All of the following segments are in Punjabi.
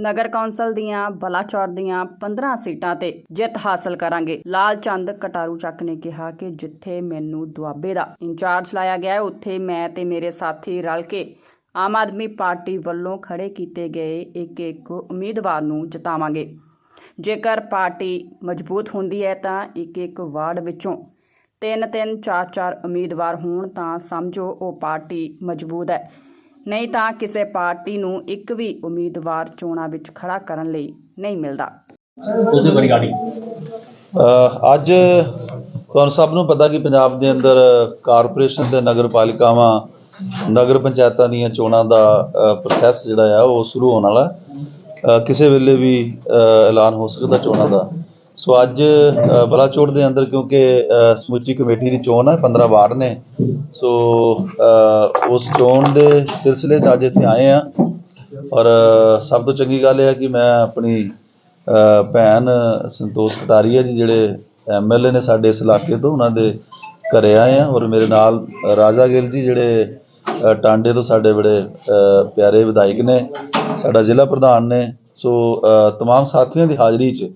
ਨਗਰ ਕੌਂਸਲ ਦੀਆਂ ਬਲਾਚੌਰ ਦੀਆਂ 15 ਸੀਟਾਂ ਤੇ ਜਿੱਤ ਹਾਸਲ ਕਰਾਂਗੇ। ਲਾਲ ਚੰਦ ਕਟਾਰੂ ਚੱਕ ਨੇ ਕਿਹਾ ਕਿ ਜਿੱਥੇ ਮੈਨੂੰ ਦੁਆਬੇ ਦਾ ਇੰਚਾਰਜ ਲਾਇਆ ਗਿਆ ਹੈ, ਉੱਥੇ ਮੈਂ ਤੇ ਮੇਰੇ ਸਾਥੀ ਰਲ ਕੇ ਆਮ ਆਦਮੀ ਪਾਰਟੀ ਵੱਲੋਂ ਖੜੇ ਕੀਤੇ ਗਏ ਇੱਕ ਇੱਕ ਉਮੀਦਵਾਰ ਨੂੰ ਜਿਤਾਵਾਂਗੇ। ਜੇਕਰ ਪਾਰਟੀ ਮਜ਼ਬੂਤ ਹੁੰਦੀ ਹੈ ਤਾਂ ਇੱਕ ਇੱਕ ਵਾਰਡ ਵਿੱਚੋਂ ਤਿੰਨ ਤਿੰਨ ਚਾਰ ਚਾਰ ਉਮੀਦਵਾਰ ਹੋਣ ਤਾਂ ਸਮਝੋ ਉਹ ਪਾਰਟੀ ਮਜ਼ਬੂਤ ਹੈ। ਨਹੀਂ ਤਾਂ ਕਿਸੇ ਪਾਰਟੀ ਨੂੰ ਇੱਕ ਵੀ ਉਮੀਦਵਾਰ ਚੋਣਾਂ ਵਿੱਚ ਖੜਾ ਕਰਨ ਲਈ ਨਹੀਂ ਮਿਲਦਾ। ਉਸਦੇ ਰਿਗਾਰਡਿੰਗ ਅ, ਅੱਜ ਤੁਹਾਨੂੰ ਸਭ ਨੂੰ ਪਤਾ ਕਿ ਪੰਜਾਬ ਦੇ ਅੰਦਰ ਕਾਰਪੋਰੇਸ਼ਨ ਤੇ ਨਗਰ ਪਾਲਿਕਾਵਾਂ ਨਗਰ ਪੰਚਾਇਤਾਂ ਦੀਆਂ ਚੋਣਾਂ ਦਾ ਪ੍ਰੋਸੈਸ ਜਿਹੜਾ ਆ ਉਹ ਸ਼ੁਰੂ ਹੋਣ ਵਾਲਾ ਕਿਸੇ ਵੇਲੇ ਵੀ ਐਲਾਨ ਹੋ ਸਕਦਾ ਚੋਣਾਂ ਦਾ। ਸੋ ਅੱਜ ਬਲਾਚੋਟ ਦੇ ਅੰਦਰ ਕਿਉਂਕਿ ਸਮੁੱਚੀ ਕਮੇਟੀ ਦੀ ਚੋਣ ਹੈ 15 ਵਾਰਡ ਨੇ। ਸੋ ਉਸ ਚੋਣ ਦੇ ਸਿਲਸਿਲੇ 'ਚ ਅੱਜ ਇੱਥੇ ਆਏ ਆ। ਔਰ ਸਭ ਤੋਂ ਚੰਗੀ ਗੱਲ ਇਹ ਹੈ ਕਿ ਮੈਂ ਆਪਣੀ ਭੈਣ ਸੰਤੋਸ਼ ਕਟਾਰੀਆ ਜੀ ਜਿਹੜੇ ਐਮਐਲਏ ਨੇ ਸਾਡੇ ਇਸ ਇਲਾਕੇ ਤੋਂ ਉਹਨਾਂ ਦੇ ਘਰੇ ਆਏ ਆ। ਔਰ ਮੇਰੇ ਨਾਲ ਰਾਜਾ ਗਿੱਲ ਜੀ ਜਿਹੜੇ ਟਾਂਡੇ ਤੋਂ ਸਾਡੇ ਬੜੇ ਪਿਆਰੇ ਵਿਧਾਇਕ ਨੇ ਸਾਡਾ ਜ਼ਿਲ੍ਹਾ ਪ੍ਰਧਾਨ ਨੇ। ਸੋ ਅ, ਤਮਾਮ ਸਾਥੀਆਂ ਦੀ ਹਾਜ਼ਰੀ 'ਚ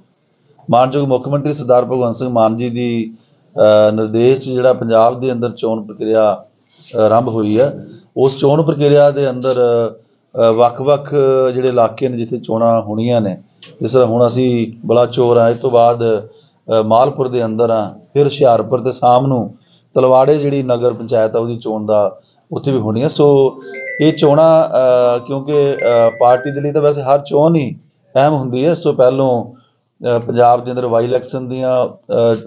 ਮਾਨਯੋਗ ਮੁੱਖ ਮੰਤਰੀ ਸਰਦਾਰ ਭਗਵੰਤ ਸਿੰਘ ਮਾਨ ਜੀ ਦੀ ਨਿਰਦੇਸ਼ 'ਚ ਜਿਹੜਾ ਪੰਜਾਬ ਦੇ ਅੰਦਰ ਚੋਣ ਪ੍ਰਕਿਰਿਆ ਆਰੰਭ ਹੋਈ ਹੈ, ਉਸ ਚੋਣ ਪ੍ਰਕਿਰਿਆ ਦੇ ਅੰਦਰ ਵੱਖ-ਵੱਖ ਜਿਹੜੇ ਇਲਾਕੇ ਨੇ ਜਿੱਥੇ ਚੋਣਾਂ ਹੋਣੀਆਂ ਨੇ, ਜਿਸ ਤਰ੍ਹਾਂ ਹੁਣ ਅਸੀਂ ਬਲਾਚੌਰ ਆ ਇਸ ਤੋਂ ਬਾਅਦ ਮਾਲਪੁਰ ਦੇ ਅੰਦਰ ਆ ਫਿਰ ਹੁਸ਼ਿਆਰਪੁਰ ਤੇ ਸ਼ਾਮ ਨੂੰ ਤਲਵਾੜੇ ਜਿਹੜੀ ਨਗਰ ਪੰਚਾਇਤ ਆ ਉਹਦੀ ਚੋਣ ਦਾ ਉੱਥੇ ਵੀ ਹੋਣੀ ਹੈ, ਸੋ ਇਹ ਚੋਣਾਂ ਕਿਉਂਕਿ ਪਾਰਟੀ ਦੇ ਲਈ ਤਾਂ ਵੈਸੇ ਹਰ ਚੋਣ ਹੀ ਅਹਿਮ ਹੁੰਦੀ ਹੈ, ਸੋ ਪਹਿਲੋਂ ਪੰਜਾਬ ਦੇ ਅੰਦਰ ਵਾਈ ਇਲੈਕਸ਼ਨ ਦੀਆਂ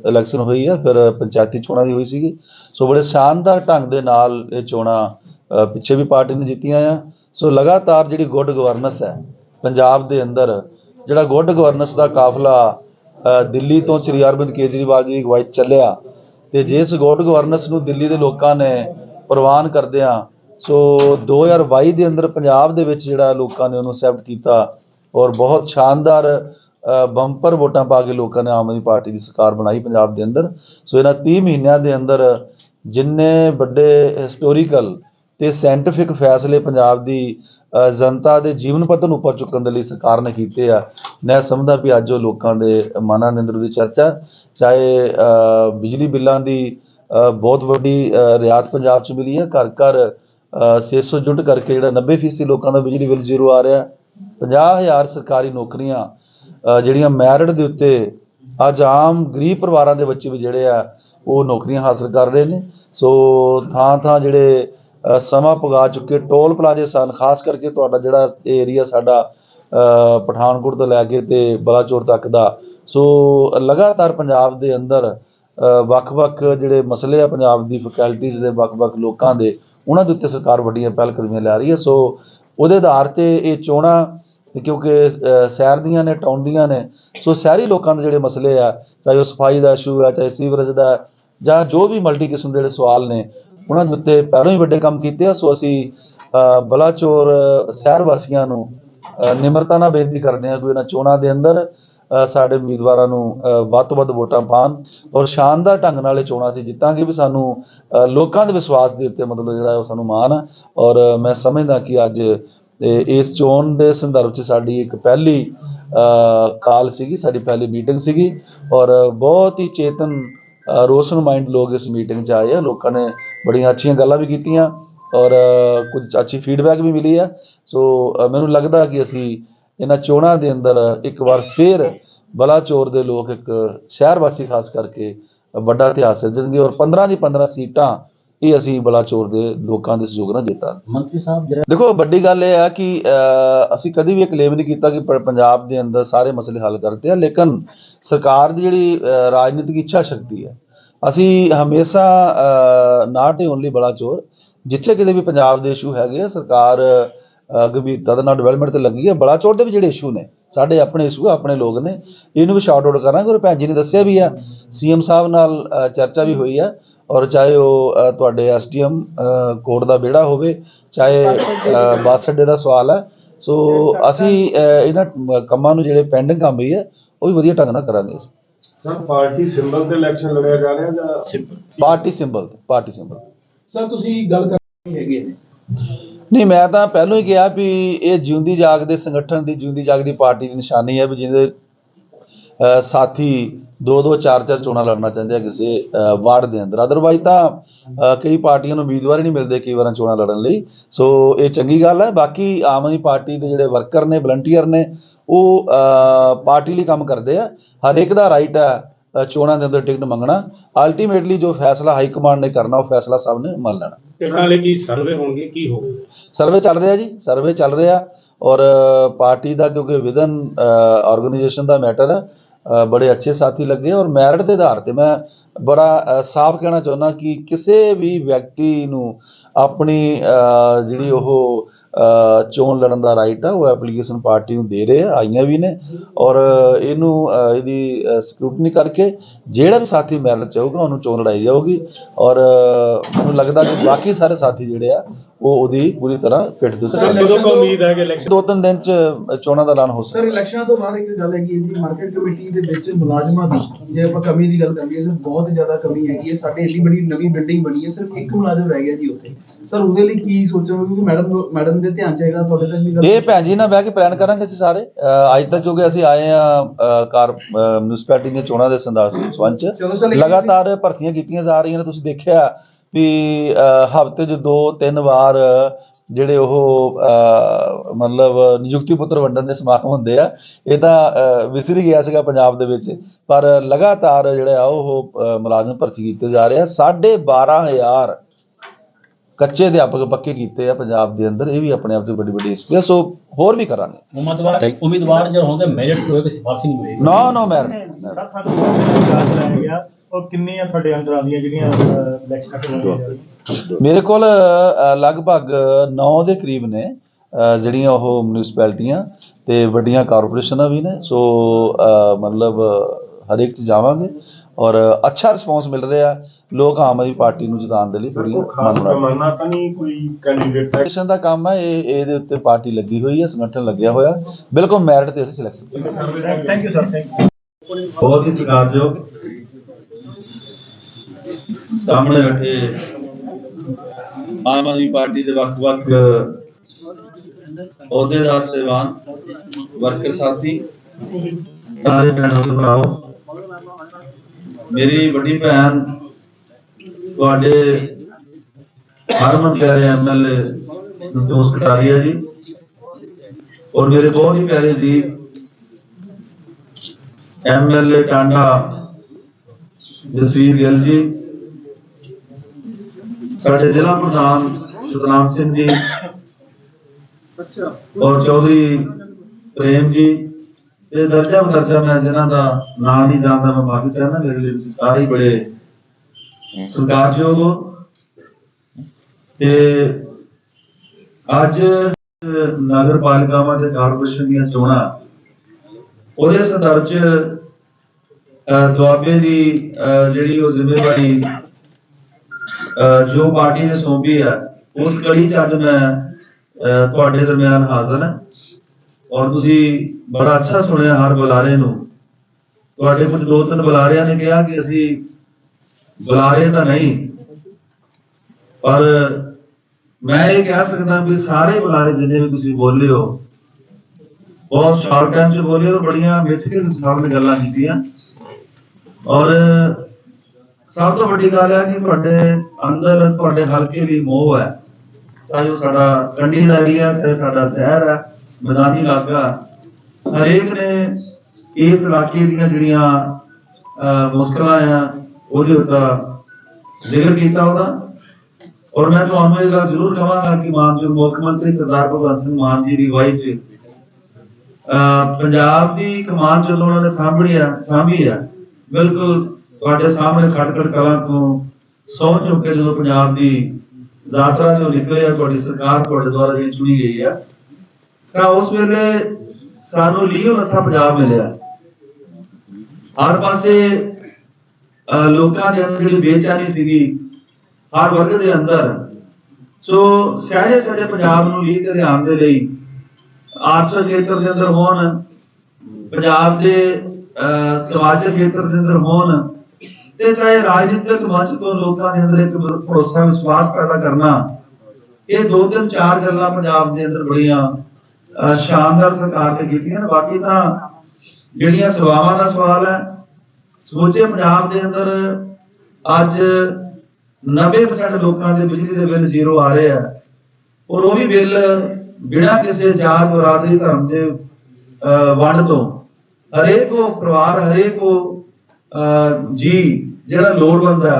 ਇਲੈਕਸ਼ਨ ਹੋਈ ਆ, ਫਿਰ ਪੰਚਾਇਤੀ ਚੋਣਾਂ ਦੀ ਹੋਈ ਸੀਗੀ। ਸੋ ਬੜੇ ਸ਼ਾਨਦਾਰ ਢੰਗ ਦੇ ਨਾਲ ਇਹ ਚੋਣਾਂ ਪਿੱਛੇ ਵੀ ਪਾਰਟੀ ਨੇ ਜਿੱਤੀਆਂ ਆ। ਸੋ ਲਗਾਤਾਰ ਜਿਹੜੀ ਗੁੱਡ ਗਵਰਨੈਂਸ ਹੈ ਪੰਜਾਬ ਦੇ ਅੰਦਰ, ਜਿਹੜਾ ਗੁੱਡ ਗਵਰਨੈਂਸ ਦਾ ਕਾਫਲਾ ਦਿੱਲੀ ਤੋਂ ਸ੍ਰੀ ਅਰਵਿੰਦ ਕੇਜਰੀਵਾਲ ਜੀ ਦੀ ਅਗਵਾਈ 'ਚ ਚੱਲਿਆ ਤੇ ਜਿਸ ਗੁੱਡ ਗਵਰਨੈਂਸ ਨੂੰ ਦਿੱਲੀ ਦੇ ਲੋਕਾਂ ਨੇ ਪ੍ਰਵਾਨ ਕਰਦਿਆਂ, ਸੋ 2022 ਦੇ ਅੰਦਰ ਪੰਜਾਬ ਦੇ ਵਿੱਚ ਜਿਹੜਾ ਲੋਕਾਂ ਨੇ ਉਹਨੂੰ ਅਸੈਪਟ ਕੀਤਾ ਔਰ ਬਹੁਤ ਸ਼ਾਨਦਾਰ ਬੰਪਰ ਵੋਟਾਂ ਪਾ ਕੇ ਲੋਕਾਂ ਨੇ ਆਮ ਆਦਮੀ ਪਾਰਟੀ ਦੀ ਸਰਕਾਰ ਬਣਾਈ ਪੰਜਾਬ ਦੇ ਅੰਦਰ। ਸੋ ਇਹਨਾਂ 30 ਮਹੀਨਿਆਂ ਦੇ ਅੰਦਰ ਜਿੰਨੇ ਵੱਡੇ ਹਿਸਟੋਰੀਕਲ ਤੇ ਸਾਇੰਟੀਫਿਕ ਫੈਸਲੇ ਪੰਜਾਬ ਦੀ ਜਨਤਾ ਦੇ ਜੀਵਨ ਪੱਧਰ ਨੂੰ ਉੱਪਰ ਚੁੱਕਣ ਦੇ ਲਈ ਸਰਕਾਰ ਨੇ ਕੀਤੇ ਆ ਮੈਂ ਸਮਝਦਾ ਵੀ ਅੱਜ ਉਹ ਲੋਕਾਂ ਦੇ ਮਨਾਂ ਦੇ ਅੰਦਰ ਉਹਦੀ ਚਰਚਾ ਚਾਹੇ ਬਿਜਲੀ ਬਿੱਲਾਂ ਦੀ ਬਹੁਤ ਵੱਡੀ ਅ, ਰਿਆਇਤ ਪੰਜਾਬ 'ਚ ਮਿਲੀ ਹੈ ਘਰ ਘਰ ਅ, 600 ਯੂਨਿਟ ਕਰਕੇ ਜਿਹੜਾ 90% ਲੋਕਾਂ ਦਾ ਬਿਜਲੀ ਬਿੱਲ ਜ਼ੀਰੋ ਆ ਰਿਹਾ 50000 ਸਰਕਾਰੀ ਨੌਕਰੀਆਂ ਜਿਹੜੀਆਂ ਮੈਰਿਟ ਦੇ ਉੱਤੇ ਅੱਜ ਆਮ ਗਰੀਬ ਪਰਿਵਾਰਾਂ ਦੇ ਬੱਚੇ ਵੀ ਜਿਹੜੇ ਆ, ਉਹ ਨੌਕਰੀਆਂ ਹਾਸਲ ਕਰ ਰਹੇ ਨੇ। ਸੋ ਥਾਂ ਥਾਂ ਜਿਹੜੇ ਸਮਾਂ ਪੁਗਾ ਚੁੱਕੇ, ਟੋਲ ਪਲਾਜ਼ੇ ਸਨ, ਖਾਸ ਕਰਕੇ ਤੁਹਾਡਾ ਜਿਹੜਾ ਏਰੀਆ ਸਾਡਾ ਪਠਾਨਕੋਟ ਤੋਂ ਲੈ ਕੇ ਤੇ ਬਲਾਚੌਰ ਤੱਕ ਦਾ। ਸੋ ਲਗਾਤਾਰ ਪੰਜਾਬ ਦੇ ਅੰਦਰ ਵੱਖ-ਵੱਖ ਜਿਹੜੇ ਮਸਲੇ ਆ ਪੰਜਾਬ ਦੀ ਫੈਕਲਟੀਜ਼ ਦੇ, ਵੱਖ-ਵੱਖ ਲੋਕਾਂ ਦੇ, ਉਹਨਾਂ ਦੇ ਉੱਤੇ ਸਰਕਾਰ ਵੱਡੀਆਂ ਪਹਿਲ ਕਦਮੀਆਂ ਲੈ ਰਹੀ ਹੈ। ਸੋ ਉਹਦੇ ਆਧਾਰ ਤੇ ਇਹ ਚੋਣਾਂ ਕਿਉਂਕਿ ਸ਼ਹਿਰ ਦੀਆਂ ਨੇ ਟਾਊਨ ਦੀਆਂ ਨੇ ਸੋ ਸ਼ਹਿਰੀ ਲੋਕਾਂ ਦੇ ਜਿਹੜੇ ਮਸਲੇ ਆ ਚਾਹੇ ਉਹ ਸਫ਼ਾਈ ਦਾ ਇਸ਼ੂ ਆ ਚਾਹੇ ਸੀਵਰੇਜ ਦਾ ਜਾਂ ਜੋ ਵੀ ਮਲਟੀ ਕਿਸਮ ਦੇ ਜਿਹੜੇ ਸਵਾਲ ਨੇ ਉਹਨਾਂ ਦੇ ਉੱਤੇ ਪਹਿਲਾਂ ਹੀ ਵੱਡੇ ਕੰਮ ਕੀਤੇ ਆ ਸੋ ਅਸੀਂ ਅ, ਬਲਾਚੌਰ ਸ਼ਹਿਰ ਵਾਸੀਆਂ ਨੂੰ ਨਿਮਰਤਾ ਨਾਲ ਬੇਨਤੀ ਕਰਦੇ ਹਾਂ ਕਿ ਇਹਨਾਂ ਚੋਣਾਂ ਦੇ ਅੰਦਰ ਸਾਡੇ ਉਮੀਦਵਾਰਾਂ ਨੂੰ ਵੱਧ ਤੋਂ ਵੱਧ ਵੋਟਾਂ ਪਾਣ ਔਰ ਸ਼ਾਨਦਾਰ ਢੰਗ ਨਾਲ ਇਹ ਚੋਣਾਂ ਅਸੀਂ ਜਿੱਤਾਂਗੇ ਵੀ ਸਾਨੂੰ ਲੋਕਾਂ ਦੇ ਵਿਸ਼ਵਾਸ ਦੇ ਉੱਤੇ ਮਤਲਬ ਜਿਹੜਾ ਉਹ ਸਾਨੂੰ ਮਾਣ ਆ। ਔਰ ਮੈਂ ਸਮਝਦਾ ਕਿ ਅੱਜ ਇਹ ਇਸ ਚੋਣ ਦੇ ਸੰਦਰਭ 'ਚ ਸਾਡੀ ਇੱਕ ਪਹਿਲੀ ਕਾਲ ਸੀਗੀ, ਸਾਡੀ ਪਹਿਲੀ ਮੀਟਿੰਗ ਸੀਗੀ ਔਰ ਬਹੁਤ ਹੀ ਚੇਤਨ ਰੋਸ਼ਨ ਮਾਈਂਡ ਲੋਕ ਇਸ ਮੀਟਿੰਗ 'ਚ ਆਏ ਆ, ਲੋਕਾਂ ਨੇ ਬੜੀਆਂ ਅੱਛੀਆਂ ਗੱਲਾਂ ਵੀ ਕੀਤੀਆਂ ਔਰ ਕੁਝ ਅੱਛੀ ਫੀਡਬੈਕ ਵੀ ਮਿਲੀ ਆ। ਸੋ ਮੈਨੂੰ ਲੱਗਦਾ ਕਿ ਅਸੀਂ ਇਹਨਾਂ ਚੋਣਾਂ ਦੇ ਅੰਦਰ ਇੱਕ ਵਾਰ ਫੇਰ ਬਲਾਚੌਰ ਦੇ ਲੋਕ ਇੱਕ ਸ਼ਹਿਰ ਵਾਸੀ ਖਾਸ ਕਰਕੇ ਵੱਡਾ ਇਤਿਹਾਸ ਸਿਰਜਣਗੇ ਔਰ 15 ਦੀ 15 ਸੀਟਾਂ ਇਹ ਅਸੀਂ ਬਲਾਚੌਰ ਦੇ ਲੋਕਾਂ ਦੇ ਸਹਿਯੋਗ ਨਾਲ ਜਿੱਤਾਂਗੇ ਮੰਤਰੀ ਸਾਹਿਬ ਜਿਹੜਾ ਦੇਖੋ ਵੱਡੀ ਗੱਲ ਇਹ ਹੈ ਕਿ ਅਸੀਂ ਕਦੀ ਵੀ ਇਹ ਕਲੇਮ ਨਹੀਂ ਕੀਤਾ ਕਿ ਪ- ਪੰਜਾਬ ਦੇ ਅੰਦਰ ਸਾਰੇ ਮਸਲੇ ਹੱਲ ਕਰਤੇ ਆ ਲੇਕਿਨ ਸਰਕਾਰ ਦੀ ਜਿਹੜੀ ਅ, ਰਾਜਨੀਤਿਕ ਇੱਛਾ ਸ਼ਕਤੀ ਹੈ ਅਸੀਂ ਹਮੇਸ਼ਾ ਅ, ਨਾਟ ਓਨਲੀ ਬਲਾਚੌਰ ਜਿੱਥੇ ਕਿਤੇ ਵੀ ਪੰਜਾਬ ਦੇ ਇਸ਼ੂ ਹੈਗੇ ਆ ਸਰਕਾਰ ਅ, ਗੰਭੀਰਤਾ ਦੇ ਨਾਲ ਡਿਵੈਲਪਮੈਂਟ ਤੇ ਲੱਗੀ ਹੈ ਬਲਾਚੌਰ ਦੇ ਵੀ ਜਿਹੜੇ ਇਸ਼ੂ ਨੇ ਸਾਡੇ ਆਪਣੇ ਇਸ਼ੂ ਆਪਣੇ ਲੋਕ ਨੇ। ਇਹਨੂੰ ਵੀ ਸ਼ਾਰਟ ਆਊਟ ਕਰਾਂਗੇ ਔਰ ਭੈਣ ਜੀ ਨੇ ਦੱਸਿਆ ਵੀ ਆ ਸੀਐਮ ਸਾਹਿਬ ਨਾਲ ਅ, ਚਰਚਾ ਵੀ ਹੋਈ ਹੈ ਔਰ ਚਾਹੇ ਉਹ ਤੁਹਾਡੇ ਐਸਟੀਐਮ ਕੋਰਟ ਦਾ ਵਿਹੜਾ ਹੋਵੇ ਚਾਹੇ ਬੱਸ ਅੱਡੇ ਦਾ ਸਵਾਲ ਹੈ। ਸੋ ਅਸੀਂ ਇਹਨਾਂ ਕੰਮਾਂ ਨੂੰ ਜਿਹੜੇ ਪੈਂਡਿੰਗ ਕੰਮ ਵੀ ਹੈ ਉਹ ਵੀ ਵਧੀਆ ਢੰਗ ਨਾਲ ਕਰਾਂਗੇ ਸਰ ਪਾਰਟੀ ਸਿੰਬਲ ਤੇ ਇਲੈਕਸ਼ਨ ਲੜਿਆ ਜਾ ਰਿਹਾ ਜਾਂ simple party symbol party symbol. Sir ਤੁਸੀਂ ਗੱਲ ਕਰਨੀ ਹੈਗੀ ਨੇ ਨਹੀਂ ਮੈਂ ਤਾਂ ਪਹਿਲਾਂ ਹੀ ਕਿਹਾ ਵੀ ਇਹ ਜਿਉਂਦੀ ਜਾਗਦੇ ਸੰਗਠਨ ਦੀ ਜਿਉਂਦੀ ਜਾਗਦੀ ਪਾਰਟੀ ਦੀ ਨਿਸ਼ਾਨੀ ਹੈ ਵੀ ਜਿਹਦੇ ਸਾਥੀ ਦੋ ਦੋ ਚਾਰ ਚਾਰ ਚੋਣਾਂ ਲੜਨਾ ਚਾਹੁੰਦੇ ਆ ਕਿਸੇ ਵਾਰਡ ਦੇ ਅੰਦਰ। ਅਦਰਵਾਈਜ਼ ਤਾਂ ਕਈ ਪਾਰਟੀਆਂ ਨੂੰ ਉਮੀਦਵਾਰ ਹੀ ਨਹੀਂ ਮਿਲਦੇ ਕਈ ਵਾਰਾਂ ਚੋਣਾਂ ਲੜਨ ਲਈ। ਸੋ ਇਹ ਚੰਗੀ ਗੱਲ ਹੈ। ਬਾਕੀ ਆਮ ਆਦਮੀ ਪਾਰਟੀ ਦੇ ਜਿਹੜੇ ਵਰਕਰ ਨੇ ਵਲੰਟੀਅਰ ਨੇ ਉਹ ਪਾਰਟੀ ਲਈ ਕੰਮ ਕਰਦੇ ਆ। ਹਰ ਇੱਕ ਦਾ ਰਾਈਟ ਹੈ ਚੋਣਾਂ ਦੇ ਅੰਦਰ ਟਿਕਟ ਮੰਗਣਾ। ਅਲਟੀਮੇਟਲੀ ਜੋ ਫੈਸਲਾ ਹਾਈ ਕਮਾਂਡ ਨੇ ਕਰਨਾ ਉਹ ਫੈਸਲਾ ਸਭ ਨੇ ਮੰਨ ਲੈਣਾ। ਟਿਕਟਾਂ ਲਈ ਕੀ ਸਰਵੇ ਹੋਣਗੇ ਕੀ ਹੋਊਗਾ? ਸਰਵੇ ਚੱਲ ਰਿਹਾ ਜੀ ਸਰਵੇ ਚੱਲ ਰਿਹਾ। ਔਰ ਪਾਰਟੀ ਦਾ ਕਿਉਂਕਿ ਵਿਦਨ ਆਰਗੇਨਾਈਜੇਸ਼ਨ ਦਾ ਮੈਟਰ ਹੈ ਬੜੇ ਅੱਛੇ ਸਾਥੀ ਲੱਗੇ ਔਰ ਮੈਰਿਟ ਦੇ ਆਧਾਰ ਤੇ ਮੈਂ ਬੜਾ ਸਾਫ਼ ਕਹਿਣਾ ਚਾਹੁੰਦਾ ਕਿ ਕਿਸੇ ਵੀ ਵਿਅਕਤੀ ਨੂੰ ਆਪਣੀ ਅ, ਜਿਹੜੀ ਉਹ ਚੋਣ ਲੜਨ ਦਾ ਰਾਈਟ ਆ ਉਹ ਐਪਲੀਕੇਸ਼ਨ ਪਾਰਟੀ ਨੂੰ ਦੇ ਰਹੇ ਆ ਆਈਆਂ ਵੀ ਨੇ। ਔਰ ਇਹਨੂੰ ਇਹਦੀ ਸਕਰੂਟਨੀ ਕਰਕੇ ਜਿਹੜਾ ਵੀ ਸਾਥੀ ਮੈਰਿਟ ਚਾਹੂਗਾ ਉਹਨੂੰ ਚੋਣ ਲੜਾਈ ਜਾਊਗੀ। ਔਰ ਮੈਨੂੰ ਲੱਗਦਾ ਕਿ ਬਾਕੀ ਸਾਰੇ ਸਾਥੀ ਜਿਹੜੇ ਆ ਉਹ ਉਹਦੀ ਪੂਰੀ ਤਰ੍ਹਾਂ ਪਿੱਠ ਦੇ ਉੱਤੇ ਸਰ ਕਦੋਂ ਕੁ ਉਮੀਦ ਹੈ ਕਿ ਇਲੈਕਸ਼ਨ ਦੋ ਤਿੰਨ ਦਿਨ ਚ ਚੋਣਾਂ ਦਾ ਐਲਾਨ ਹੋ ਸਰ ਸਕਦਾ ਇਲੈਕਸ਼ਨਾਂ ਤੋਂ ਬਾਅਦ ਇੱਕ ਗੱਲ ਹੈਗੀ ਜੀ ਮਾਰਕੀਟ ਕਮੇਟੀ ਦੇ ਵਿੱਚ ਮੁਲਾਜ਼ਮਾਂ ਦੀ ਜੇ ਆਪਾਂ ਕਮੀ ਦੀ ਗੱਲ ਕਰੀਏ ਸਰ ਬਹੁਤ ਜ਼ਿਆਦਾ ਕਮੀ ਹੈਗੀ ਹੈ। ਸਾਡੇ ਇੰਨੀ ਬੜੀ ਨਵੀਂ ਬਿਲਡਿੰਗ ਬਣੀ ਹੈ ਸਿਰਫ ਇੱਕ ਮੁਲਾਜ਼ਮ ਰਹਿ ਗਿਆ ਜੀ ਉੱਥੇ। ਸਰ ਉਹਦੇ ਲਈ ਕੀ ਸੋਚੋਗੇ? ਕਿਉਂਕਿ ਮੈਡਮ ਮੈਡਮ ਦੇ ਧਿਆਨ ਚ ਹੈਗਾ ਤੁਹਾਡੇ ਤੱਕ ਵੀ ਗੱਲ ਇਹ ਭੈਣ ਜੀ ਨਾਲ ਬਹਿ ਕੇ ਪਲਾਨ ਕਰਾਂਗੇ ਅਸੀਂ ਸਾਰੇ? ਅਹ ਅੱਜ ਤੱਕ ਕਿਉਂਕਿ ਅਸੀਂ ਆਏ ਆ ਕਾਰ ਮਿਊਨਿਸਪੈਲਿਟੀ ਦੀਆਂ ਚੋਣਾਂ ਦੇ ਸੰਦਰਭ ਸੰਬੰਧ ਚਲੋ ਸਰ, ਚ ਲੇਕਿਨ- ਲਗਾਤਾਰ ਭਰਤੀਆਂ ਕੀਤੀਆਂ ਜਾ ਰਹੀਆਂ ਨੇ ਤੁਸੀਂ ਦੇਖਿਆ ਵੀ ਹਫ਼ਤੇ 'ਚ ਦੋ ਤਿੰਨ ਵਾਰ ਜਿਹੜੇ ਉਹ ਅਹ, ਮਤਲਬ ਨਿਯੁਕਤੀ ਪੱਤਰ ਵੰਡਣ ਦੇ ਸਮਾਗਮ ਹੁੰਦੇ ਆ ਇਹ ਤਾਂ ਅਹ, ਵਿਸਰ ਹੀ ਗਿਆ ਸੀਗਾ ਪੰਜਾਬ ਦੇ ਵਿੱਚ। ਪਰ ਲਗਾਤਾਰ ਜਿਹੜਾ ਆ ਉਹ ਅਹ, ਮੁਲਾਜ਼ਮ ਭਰਤੀ ਕੀਤੇ ਜਾ ਰਹੇ ਆ। 12500 ਕੱਚੇ ਅਧਿਆਪਕ ਪੱਕੇ ਕੀਤੇ ਆ ਪੰਜਾਬ ਦੇ ਅੰਦਰ ਇਹ ਵੀ ਆਪਣੇ ਆਪ ਤੇ ਬੜੀ ਵੱਡੀ ਹਿਸਟਰੀ ਹੈ ਸੋ ਹੋਰ ਵੀ ਕਰਾਂਗੇ। ਉਮੀਦਵਾਰ ਉਮੀਦਵਾਰ ਜਦ ਹੋਣਗੇ ਮੈਰਿਟ ਹੋਏਗਾ ਸਿਫਾਰਿਸ਼ ਨਹੀਂ ਹੋਏਗੀ। ਨੋ ਨੋ ਮੈਰ ਸਰ ਤੁਹਾਨੂੰ ਚਾਰਜ ਲਾਇਆ ਗਿਆ ਉਹ ਕਿੰਨੀਆਂ ਤੁਹਾਡੇ ਅੰਦਰ ਆਉਂਦੀਆਂ ਜਿਹੜੀਆਂ ਇਲੈਕਸ਼ਨ ਕਰਵਾਈਆਂ ਮੇਰੇ ਕੋਲ ਲਗਭਗ 9 ਦੇ ਕਰੀਬ ਨੇ ਜਿਹੜੀਆਂ ਉਹ ਮਿਊਨਿਸਪੈਲਿਟੀਆਂ ਤੇ ਵੱਡੀਆਂ ਕਾਰਪੋਰੇਸ਼ਨਾਂ ਵੀ ਨੇ। ਸੋ ਮਤਲਬ ਹਰ ਇੱਕ ਚ ਜਾਵਾਂਗੇ। ਔਰ ਅੱਛਾ ਰਿਸਪੌਂਸ ਮਿਲ ਰਿਹਾ ਲੋਕ ਆਮ ਆਦਮੀ ਪਾਰਟੀ ਨੂੰ ਜਿਤਾਉਣ ਦੇ ਲਈ ਪੂਰੀ ਖਾਸ ਮਨ ਬਣਾ ਤਮੰਨਾ ਤਾਂ ਨਹੀਂ ਕੋਈ ਕੈਂਡੀਡੇਟ ਹੈ। ਇਲੈਕਸ਼ਨ ਦਾ ਕੰਮ ਹੈ ਇਹ ਇਹਦੇ ਉੱਤੇ ਪਾਰਟੀ ਲੱਗੀ ਹੋਈ ਹੈ ਸੰਗਠਨ ਲੱਗਿਆ ਹੋਇਆ। ਬਿਲਕੁਲ ਮੈਰਿਟ ਤੇ ਅਸੀਂ selection thank you sir thank you ਬਹੁਤ ਹੀ ਸਤਿਕਾਰਯੋਗ ਸਾਹਮਣੇ ਬੈਠੇ ਆਮ ਆਦਮੀ ਪਾਰਟੀ ਦੇ ਵੱਖ-ਵੱਖ ਅਹੁਦੇਦਾਰ ਸੇਵਾਨ ਵਰਕਰ ਸਾਥੀ। ਸਾਰੇ ਭੈਣਾਂ ਭਰਾਓ ਮੇਰੀ ਵੱਡੀ ਭੈਣ ਤੁਹਾਡੇ ਹਰਮਨ ਪਿਆਰੇ ਐਮਐਲਏ ਸੰਤੋਸ਼ ਕਟਾਰੀਆ ਜੀ ਔਰ ਮੇਰੇ ਬਹੁਤ ਹੀ ਪਿਆਰੇ ਜੀ ਐਮਐਲਏ ਟਾਂਡਾ ਜਸਵੀਰ ਗਿੱਲ ਜੀ ਸਾਡੇ ਜ਼ਿਲ੍ਹਾ ਪ੍ਰਧਾਨ ਸਤਨਾਮ ਸਿੰਘ ਜੀ ਔਰ ਚੌਧਰੀ ਪ੍ਰੇਮ ਜੀ ਤੇ ਦਰਜਾ ਦਰਜਾ ਮੈਂ ਜਿਨ੍ਹਾਂ ਦਾ ਨਾਮ ਨਹੀਂ ਜਾਣਦਾ ਮੈਂ ਮਾਫੀ ਚਾਹੁੰਦਾ ਮੇਰੇ ਲਈ ਤੁਸੀਂ ਸਾਰੇ ਹੀ ਬੜੇ ਸਤਿਕਾਰਯੋਗ ਹੋ। ਤੇ ਅੱਜ ਨਗਰ ਪਾਲਿਕਾਵਾਂ ਤੇ ਕਾਰਪੋਰੇਸ਼ਨ ਦੀਆਂ ਚੋਣਾਂ ਉਹਦੇ ਸੰਦਰਭ ਚ ਅਹ, ਦੁਆਬੇ ਦੀ ਅਹ, ਜਿਹੜੀ ਉਹ ਜ਼ਿੰਮੇਵਾਰੀ ਅਹ, ਜੋ ਪਾਰਟੀ ਨੇ ਸੌਂਪੀ ਹੈ ਉਸ ਕੜੀ ਚ ਅੱਜ ਮੈਂ ਅਹ, ਤੁਹਾਡੇ ਦਰਮਿਆਨ ਹਾਜ਼ਰ ਹਾਂ। ਔਰ ਤੁਸੀਂ ਬੜਾ ਅੱਛਾ ਸੁਣਿਆ ਹਰ ਬੁਲਾਰੇ ਨੂੰ। ਤੁਹਾਡੇ ਕੁਝ ਦੋ ਤਿੰਨ ਬੁਲਾਰਿਆਂ ਨੇ ਕਿਹਾ ਕਿ ਅਸੀਂ ਬੁਲਾਰੇ ਤਾਂ ਨਹੀਂ, ਪਰ ਮੈਂ ਇਹ ਕਹਿ ਸਕਦਾ ਵੀ ਸਾਰੇ ਬੁਲਾਰੇ ਜਿੰਨੇ ਵੀ ਤੁਸੀਂ ਬੋਲੇ ਹੋ, ਬਹੁਤ ਸ਼ਾਰਟ ਟਾਈਮ ਚ ਬੋਲੇ ਔਰ ਬੜੀਆਂ ਮਿੱਠ ਕੇ ਨੇ ਗੱਲਾਂ ਕੀਤੀਆਂ। ਔਰ ਸਭ ਤੋਂ ਵੱਡੀ ਗੱਲ ਹੈ ਕਿ ਤੁਹਾਡੇ ਅੰਦਰ, ਤੁਹਾਡੇ ਹਲਕੇ ਦੀ ਮੋਹ ਹੈ। ਚਾਹੇ ਉਹ ਸਾਡਾ ਕੰਢੀ ਦਾ ਏਰੀਆ ਚਾਹੇ ਸਾਡਾ ਸ਼ਹਿਰ ਹੈ ਮੈਦਾਨੀ ਇਲਾਕਾ ਹਰੇਕ ਨੇ ਇਸ ਇਲਾਕੇ ਦੀਆਂ ਜਿਹੜੀਆਂ ਅਹ, ਮੁਸ਼ਕਲਾਂ ਆ ਉਹਦੇ ਉੱਤੇ ਜ਼ਿਕਰ ਕੀਤਾ ਉਹਦਾ। ਔਰ ਮੈਂ ਤੁਹਾਨੂੰ ਇਹ ਗੱਲ ਜ਼ਰੂਰ ਕਹਾਂਗਾ ਕਿ ਮਾਨਯੋਗ ਮੁੱਖ ਮੰਤਰੀ ਸਰਦਾਰ ਭਗਵੰਤ ਸਿੰਘ ਮਾਨ ਜੀ ਦੀ ਅਗਵਾਈ 'ਚ ਅਹ ਪੰਜਾਬ ਦੀ ਕਮਾਨ ਜਦੋਂ ਉਹਨਾਂ ਨੇ ਸਾਂਭਣੀ ਆ ਸਾਂਭੀ ਆ ਬਿਲਕੁਲ ਤੁਹਾਡੇ ਸਾਹਮਣੇ ਖਟਖਟ ਕਲਾਂ ਤੋਂ ਸੌ ਚੁੱਕੇ ਜਦੋਂ ਪੰਜਾਬ ਦੀ ਯਾਤਰਾ ਜੋ ਨਿਕਲਿਆ ਤੁਹਾਡੀ ਸਰਕਾਰ ਤੁਹਾਡੇ ਦੁਆਰਾ ਜਿਹੜੀ ਚੁਣੀ ਗਈ ਆ ਤਾਂ ਉਸ ਵੇਲੇ ਸਾਨੂੰ ਲੀਓ ਲੱਥਾ ਪੰਜਾਬ ਮਿਲਿਆ। ਹਰ ਪਾਸੇ ਅਹ ਲੋਕਾਂ ਦੇ ਅੰਦਰ ਜਿਹੜੀ ਬੇਚੈਨੀ ਸੀਗੀ ਹਰ ਵਰਗ ਦੇ ਅੰਦਰ। ਸੋ ਸਹਿਜੇ ਸਹਿਜੇ ਪੰਜਾਬ ਨੂੰ ਲੀਹ ਕੇ ਲਿਆਉਣ ਦੇ ਲਈ ਆਰਥਿਕ ਖੇਤਰ ਦੇ ਅੰਦਰ ਹੋਣ ਪੰਜਾਬ ਦੇ ਅਹ, ਸਮਾਜਿਕ ਖੇਤਰ ਦੇ ਅੰਦਰ ਹੋਣ ਤੇ ਚਾਹੇ ਰਾਜਨੀਤਿਕ ਮੰਚ ਤੋਂ ਲੋਕਾਂ ਦੇ ਅੰਦਰ ਇੱਕ ਭਰੋਸਾ ਵਿਸ਼ਵਾਸ ਪੈਦਾ ਕਰਨਾ ਇਹ ਦੋ ਤਿੰਨ ਚਾਰ ਗੱਲਾਂ ਪੰਜਾਬ ਦੇ ਅੰਦਰ ਬੜੀਆਂ ਸ਼ਾਨਦਾਰ ਸਰਕਾਰ ਨੇ ਕੀਤੀਆਂ ਨੇ। ਬਾਕੀ ਤਾਂ ਜਿਹੜੀਆਂ ਸੇਵਾਵਾਂ ਦਾ ਸਵਾਲ ਹੈ ਸਮੁੱਚੇ ਪੰਜਾਬ ਦੇ ਅੰਦਰ ਅੱਜ 90% ਲੋਕਾਂ ਦੇ ਬਿਜਲੀ ਦੇ ਬਿੱਲ ਜ਼ੀਰੋ ਆ ਰਹੇ ਆ। ਔਰ ਉਹ ਵੀ ਬਿੱਲ ਬਿਨਾਂ ਕਿਸੇ ਜਾਤ ਬਰਾਦਰੀ ਧਰਮ ਦੇ ਅਹ, ਵੰਡ ਤੋਂ। ਹਰੇਕ ਉਹ ਪਰਿਵਾਰ ਹਰੇਕ ਉਹ ਜੀ ਜਿਹੜਾ ਲੋੜਵੰਦ ਆ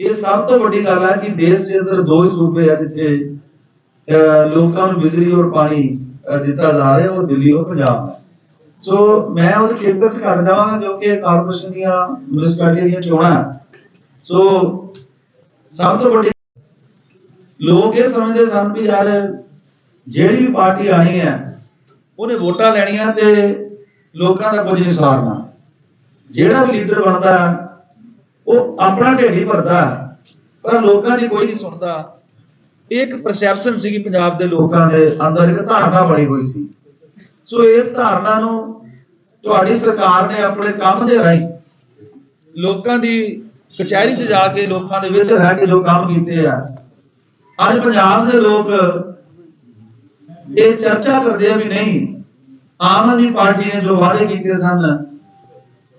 ਇਹ ਸਭ ਤੋਂ ਵੱਡੀ ਗੱਲ ਹੈ ਕਿ ਦੇਸ਼ ਦੇ ਅੰਦਰ ਦੋ ਹੀ ਸੂਬੇ ਆ ਜਿੱਥੇ ਅਹ, ਲੋਕਾਂ ਨੂੰ ਬਿਜਲੀ ਔਰ ਪਾਣੀ ਦਿੱਤਾ ਜਾ ਰਿਹਾ ਉਹ ਦਿੱਲੀ ਔਰ ਪੰਜਾਬ ਹੈ। ਸੋ ਮੈਂ ਉਹਦੇ ਖੇਤਰ 'ਚ ਘੱਟ ਜਾਵਾਂਗਾ ਜੋ ਕਿ ਕਾਰਪੋਰੇਸ਼ਨ ਦੀਆਂ ਮਿਊਨਿਸਪੈਲਿਟੀ ਦੀਆਂ ਚੋਣਾਂ ਸੋ ਸਭ ਤੋਂ ਵੱਡੀ ਲੋਕ ਇਹ ਸਮਝਦੇ ਸਨ ਵੀ ਯਾਰ, ਜਿਹੜੀ ਵੀ ਪਾਰਟੀ ਆਣੀ ਹੈ, ਉਹਨੇ ਵੋਟਾਂ ਲੈਣੀਆਂ ਤੇ ਲੋਕਾਂ ਦਾ ਕੁਝ ਨਹੀਂ ਸਵਾਰਨਾ ਜਿਹੜਾ ਵੀ ਲੀਡਰ ਬਣਦਾ, ਉਹ ਆਪਣਾ ਢਿੱਡ ਭਰਦਾ। ਪਰ ਲੋਕਾਂ ਦੀ ਕੋਈ ਨਹੀਂ ਸੁਣਦਾ। ਇਹ ਇੱਕ ਪਰਸੈਪਸ਼ਨ ਸੀਗੀ ਪੰਜਾਬ ਦੇ ਲੋਕਾਂ ਦੇ ਅੰਦਰ ਇੱਕ ਧਾਰਨਾ ਬਣੀ ਹੋਈ ਸੀ। ਸੋ ਇਸ ਧਾਰਨਾ ਨੂੰ ਤੁਹਾਡੀ ਸਰਕਾਰ ਨੇ ਆਪਣੇ ਕੰਮ ਦੇ ਰਾਹੀਂ ਲੋਕਾਂ ਦੀ ਕਚਹਿਰੀ 'ਚ ਜਾ ਕੇ ਲੋਕਾਂ ਦੇ ਵਿੱਚ ਰਹਿ ਕੇ ਜੋ ਕੰਮ ਕੀਤੇ ਆ ਅੱਜ ਪੰਜਾਬ ਦੇ ਲੋਕ ਇਹ ਚਰਚਾ ਕਰਦੇ ਆ ਵੀ ਨਹੀਂ ਆਮ ਆਦਮੀ ਪਾਰਟੀ ਨੇ ਜੋ ਵਾਅਦੇ ਕੀਤੇ ਸਨ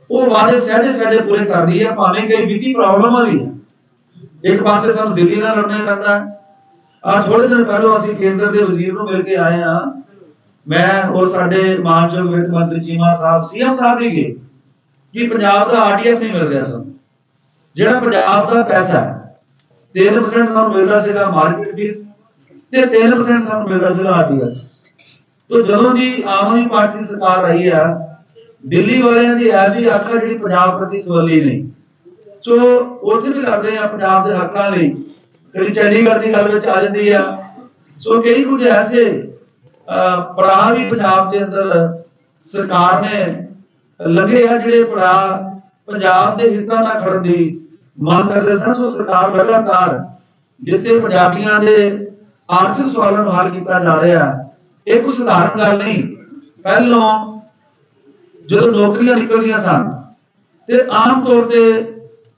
ਉਹ ਵਾਅਦੇ ਸਹਿਜੇ ਸਹਿਜੇ ਪੂਰੇ ਕਰ ਰਹੀ ਹੈ ਭਾਵੇਂ ਕਈ ਵਿੱਤੀ ਪ੍ਰੋਬਲਮਾਂ ਵੀ ਹੈ ਇੱਕ ਪਾਸੇ ਸਾਨੂੰ ਦਿੱਲੀ ਨਾਲ ਲੜਨਾ ਪੈਂਦਾ ਹੈ ਆ ਥੋੜੇ ਦਿਨ ਪਹਿਲਾਂ ਅਸੀਂ ਕੇਂਦਰ ਦੇ ਵਜ਼ੀਰ ਨੂੰ ਮਿਲ ਕੇ ਆਏ ਆ ਮੈਂ ਔਰ ਸਾਡੇ ਮਾਨਯੋਗ ਵਿੱਤ ਮੰਤਰੀ ਚੀਮਾ ਸਾਹਿਬ, ਸੀਐਮ ਸਾਹਿਬ ਵੀ ਗਏ ਕਿ ਪੰਜਾਬ ਦਾ ਆਰਟੀਐਫ ਨਹੀਂ ਮਿਲ ਰਿਹਾ ਸਾਨੂੰ। ਜਿਹੜਾ ਪੰਜਾਬ ਦਾ ਪੈਸਾ ਹੈ 3% ਸਾਨੂੰ ਮਿਲਦਾ ਸੀਗਾ ਮਾਰਕੀਟ ਫੀਸ ਤੇ 3% ਸਾਨੂੰ ਮਿਲਦਾ ਸੀਗਾ ਆਰਟੀਐਫ। ਤੋ ਜਦੋਂ ਦੀ ਆਮ ਆਦਮੀ ਪਾਰਟੀ ਦੀ ਸਰਕਾਰ ਰਹੀ ਆ, ਦਿੱਲੀ ਵਾਲਿਆਂ ਦੀ ਐਸੀ ਆਖਾ ਜਿਹੜੀ ਪੰਜਾਬ ਪ੍ਰਤੀ ਸਵਾਲੀ ਨਹੀਂ। ਸੋ ਉੱਥੇ ਵੀ ਲੜ ਰਹੇ ਆ ਪੰਜਾਬ ਦੇ ਹੱਕਾਂ ਲਈ। ਕਦੀ ਚੰਡੀਗੜ੍ਹ ਦੀ ਗੱਲ ਵਿੱਚ ਆ ਜਾਂਦੀ ਆ ਸੋ ਕਈ ਕੁਝ ਐਸੇ ਅਹ, ਪੜਾਅ ਵੀ ਪੰਜਾਬ ਦੇ ਅੰਦਰ ਸਰਕਾਰ ਨੇ ਲੱਗੇ ਆ ਜਿਹੜੇ ਪੜਾਅ ਪੰਜਾਬ ਦੇ ਹਿੱਤਾਂ ਨਾਲ ਖੜਨ ਦੀ ਮੰਗ ਕਰਦੇ ਸਨ। ਸੋ ਸਰਕਾਰ ਲਗਾਤਾਰ ਜਿੱਥੇ ਪੰਜਾਬੀਆਂ ਦੇ ਆਰਥਿਕ ਸਵਾਲਾਂ ਨੂੰ ਹੱਲ ਕੀਤਾ ਜਾ ਰਿਹਾ ਇਹ ਕੋਈ ਸਧਾਰਨ ਗੱਲ ਨਹੀਂ। ਪਹਿਲੋਂ ਜਦੋਂ ਨੌਕਰੀਆਂ ਨਿਕਲਦੀਆਂ ਸਨ ਤੇ ਆਮ ਤੌਰ ਤੇ